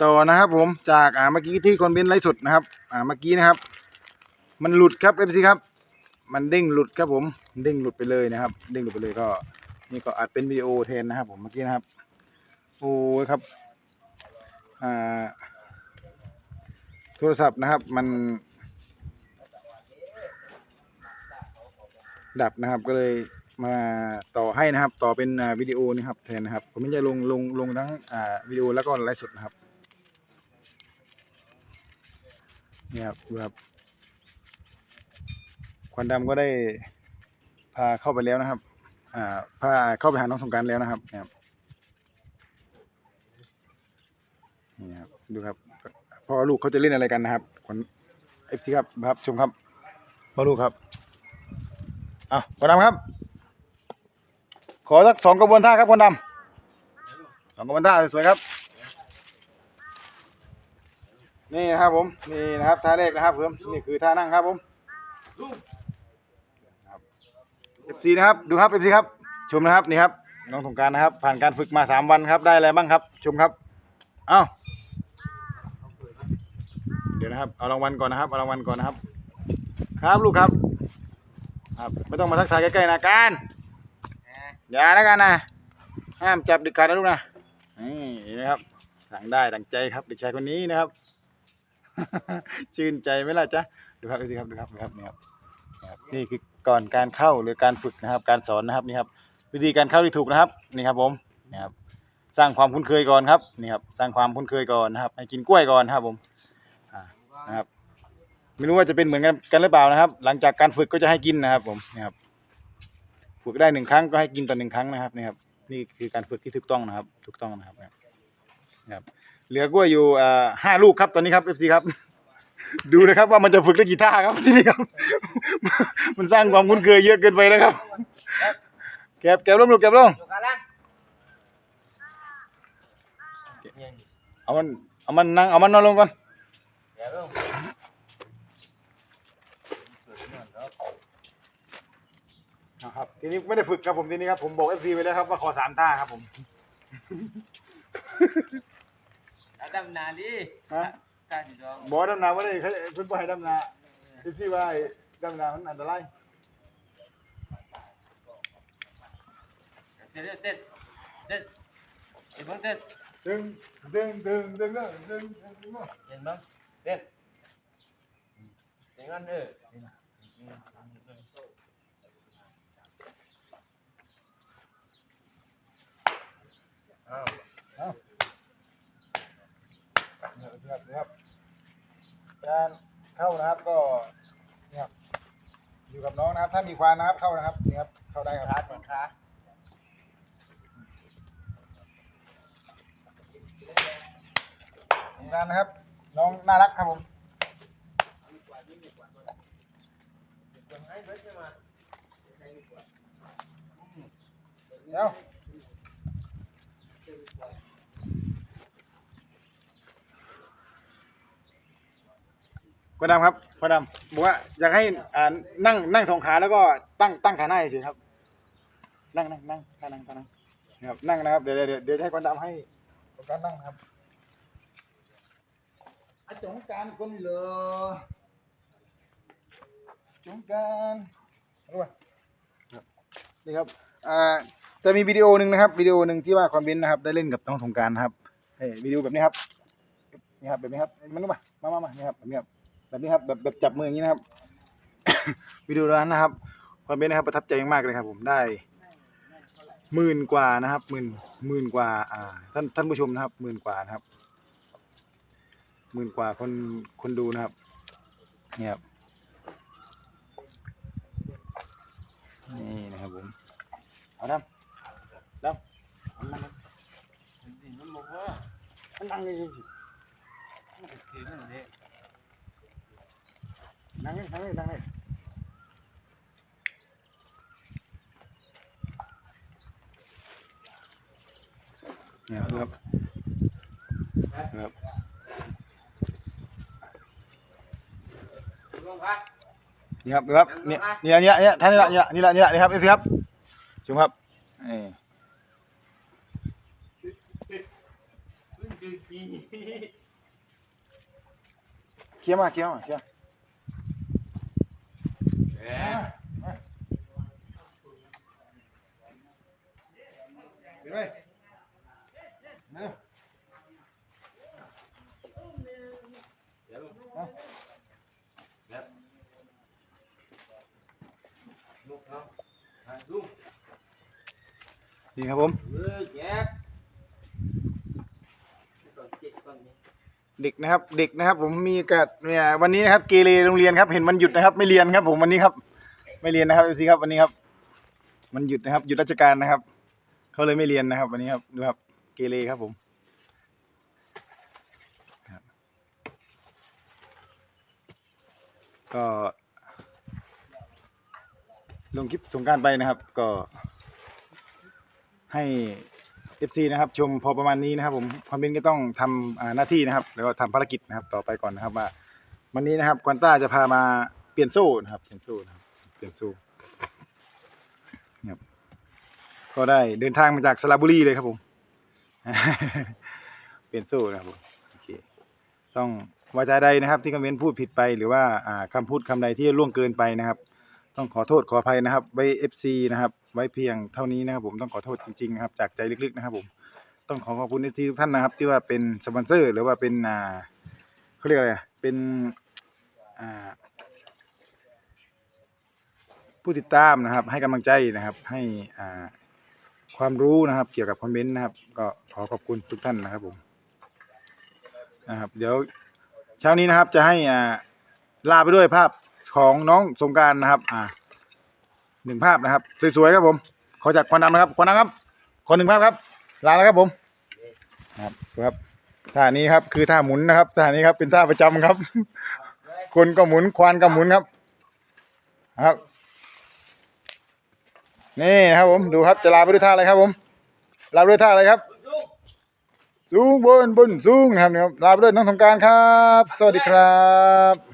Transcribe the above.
ต่อนะครับผมจากอ่าเมื่อกี้ที่คนเบนไลฟ์สดนะครับ อ่าเมื่อกี้นะครับ มันหลุดครับเอฟซีครับ มันเด้งหลุดครับผมเด้งหลุดไปเลยนะครับ เด้งหลุดไปเลยก็ นี่ก็อัดเป็นวิดีโอแทนนะครับ ผมเมื่อกี้นะครับโอ้ยครับอ่าโทรศัพท์นะครับ มัน ดับนะครับก็เลยมาต่อให้นะครับ ต่อเป็นวิดีโอนะครับแทนนะครับ ผมไม่ได้ลงลงลงทั้งอ่าวิดีโอแล้วก็ไลฟ์สดนะครับ เนี่ครับดูครับควันดำก็ได้พาเข้าไปแล้วนะครับ อ่า พาเข้าไปหาน้องสงการแล้วนะครับเนี่ครับนี่ครับดูครับพ่อลูกเขาจะเล่นอะไรกันนะครับคนเอฟซีครับครับชมครับพ่อลูกครับอะคนดำครับ ขอสักสองกระบวนท่าครับคนดำสองกระบวนท่าสวยครับ นี่นะครับผมนี่นะครับท่าแรกนะครับผมนี่คือท่านั่งครับผมเอฟซีนะครับดูครับเอฟซีครับชมนะครับนี่ครับน้องสงการนะครับ ผ่านการฝึกมาสามวันครับได้อะไรบ้างครับชมครับเอ้าเดี๋ยวนะครับเอารางวัลก่อนนะครับเอารางวัลก่อนนะครับ ครับลูกครับครับไม่ต้องมาทักทายใกล้ๆนะการอย่าแล้วกันนะห้ามจับเด็กขาดนะลูกนะนี่นไหมครับสั่งได้ดังใจครับเด็กชายคนนี้นะครับ ชื่นใจไหมล่ะจ๊ะดูครับดูครับดูครับดูครับนี่ครับนี่ครับนี่คือก่อนการเข้าหรือการฝึกนะครับ การสอนนะครับนี่ครับ วิธีการเข้าที่ถูกนะครับนี่ครับผมนี่ครับสร้างความคุ้นเคยก่อนครับนี่ครับสร้างความคุ้นเคยก่อนนะครับ ให้กินกล้วยก่อนครับผมนะครับ ไม่รู้ว่าจะเป็นเหมือนกันกันหรือเปล่านะครับ หลังจากการฝึกก็จะให้กินนะครับ ผมนี่ครับฝึกได้หนึ่งครั้งก็ให้กินต่อหนึ่งครั้งนะครับนี่ครับ นี่คือการฝึกที่ถูกต้องนะครับ ถูกต้องนะครับนะครับ เหลือกล้วยอยู่อ่าห้าลูกครับตอนนี้ครับเอฟซีครับ ดูนะครับว่ามันจะฝึกได้กี่ท่าครับที่นี่ครับ มันสร้างความคุ้นเคยเยอะเกินไปแล้วครับเก็บเก็บลงลูกเก็บลงอยู่ข้างล่างเอามันเอามันนั่งเอามันนอนลงก่อนเดี๋ยวลงนะครับทีนี้ไม่ได้ฝึกครับผมทีนี้ครับผมบอกเอฟซีไปแล้วครับว่าขอสามท่าครับผมแล้ว ดำนาดิฮะบ่ดำนาว่ได้เขาเพิ่นบ่ให้ดำนาที่ที่ว่าดำนามันอันตรายเต้นเต้นเต้นเห็นบ้างเต้เดึงดึงดึงดึงเด้เดึงดึงเด้อเห็นบ้างเด้นเด้นงั้นเอเด้าเด้าว การเข้านะครับก็เนี่ยครับอยู่กับน้องนะครับ ถ้ามีควานนะครับเข้านะครับนี่ครับเข้าได้ครับ ขาติดขาทำงานนะครับ น้องน่ารักครับผมเดี๋ยว พ่อดำครับพ่อดำบอกว่าอยากให้อ่านั่งนั่งสองขาแล้วก็ตั้งตั้งขาหน้าเฉยๆครับ นั่งนั่งนั่งท่านั่งท่านั่งนะครับนั่งนะครับ เดี๋ยวเดี๋ยวเดี๋ยวจะให้คนดำให้คนการนั่งนะครับอาจงการคนเหลอจงการรู้ป่ะครับนี่ครับอ่าจะมีวิดีโอหนึ่งนะครับวิดีโอหนึ่งที่ว่าคอมเมนต์นะครับ ได้เล่นกับน้องสงกรารนะครับเฮ้ยวิดีโอแบบนี้ครับนี่ครับแบบนี้ครับมันรู้ป่ะมามามานี่ครับแบบนี้ครับ แบบนี้ครับแบบแบบจับมืออย่างนี้นะครับ วิดีโอนั้นนะครับคอมเมนต์นะครับประทับใจมากเลยครับ ผมได้หมื่นกว่านะครับหมื่นหมื่นกว่า อ่า ท่านท่านผู้ชมนะครับหมื่นกว่านะครับหมื่นกว่าคนคนดูนะครับนี่ครับนี่นะครับผมเอาดำดำมันมันบอกว่ามันนั่งเลยถือมันเนี่ยนั่งเนั่งเลย nắng lên nắng lên nắng lên. Ngập. Ngập. Ngập ngập. Ngập nhẹ à? nhẹ nhẹ thay lại nhẹ như lại như lại. Đi hấp đi hấp. Chúng hấp. Kia mà kia mà kia เลยเร็วเดี๋ยวเอาเดี๋ยวลูกเนาะอะลูกดีครับผม เออแจ๊บก่อนเจ็ดก่อนนี้เด็กนะครับ เด็กนะครับ ผมมีกัดเนี่ยวันนี้นะครับเกเรโรงเรียนครับ เห็นมันหยุดนะครับ ไม่เรียนครับ ผมวันนี้ครับ ไม่เรียนนะครับสิครับวันนี้ครับ มันหยุดนะครับหยุดราชการนะครับ เขาเลยไม่เรียนนะครับ วันนี้ครับดูครับเกเรครับผมก็ลงคลิปสงกรารไปนะครับ ก็ให้ FC นะครับ ชมพอประมาณนี้นะครับ ผมความเป็นก็ต้องทำหน้าที่นะครับ แล้วก็ทำภารกิจนะครับ ต่อไปก่อนนะครับว่าวันนี้นะครับกวนต้าจะพามาเปลี่ยนโซ่นะครับเปลี่ยนโซ่นะครับเปลี่ยนโซ่ครับ ก็ได้เดินทางมาจากสระบุรีเลยครับผม เปลี่ยนโซ่นะครับผมโอเคต้องวาจาใดนะครับ ที่คอมเมนต์พูดผิดไปหรือว่าอ่าคำพูดคำใดที่ล่วงเกินไปนะครับ ต้องขอโทษขออภัยนะครับ ไว้ FC นะครับ ไว้เพียงเท่านี้นะครับผมต้องขอโทษจริงๆนะครับจากใจลึกๆนะครับผมต้องขอขอบคุณ FC ทุกท่านนะครับ ที่ว่าเป็นสปอนเซอร์ หรือว่าเป็นอ่าเขาเรียกอะไรเป็นอ่าผู้ติดตามนะครับ ให้กำลังใจนะครับ ให้อ่า ความรู้นะครับ เกี่ยวกับคอมเมนต์นะครับ ก็ขอขอบคุณทุกท่านนะครับผมนะครับ เดี๋ยวเช้านี้นะครับ จะให้อ่าลาไปด้วยภาพของน้องสงการนะครับ อ่าหนึ่งภาพนะครับ สวยๆครับผม ขอจากควันดำนะครับควันดำครับ ขอหนึ่งภาพครับ ลาแล้วครับผมครับครับท่านี้ครับคือท่าหมุนนะครับท่านี้ครับเป็นท่าประจำครับ คนก็หมุนควานก็หมุนครับ ครับ นี่ครับผมดูครับจะลาไปด้วยท่าอะไรครับผมลาไปด้วยท่าอะไรครับสูงบนบนสูงนะครับเนี่ยลาไปด้วยน้องทำการครับ สวัสดีครับ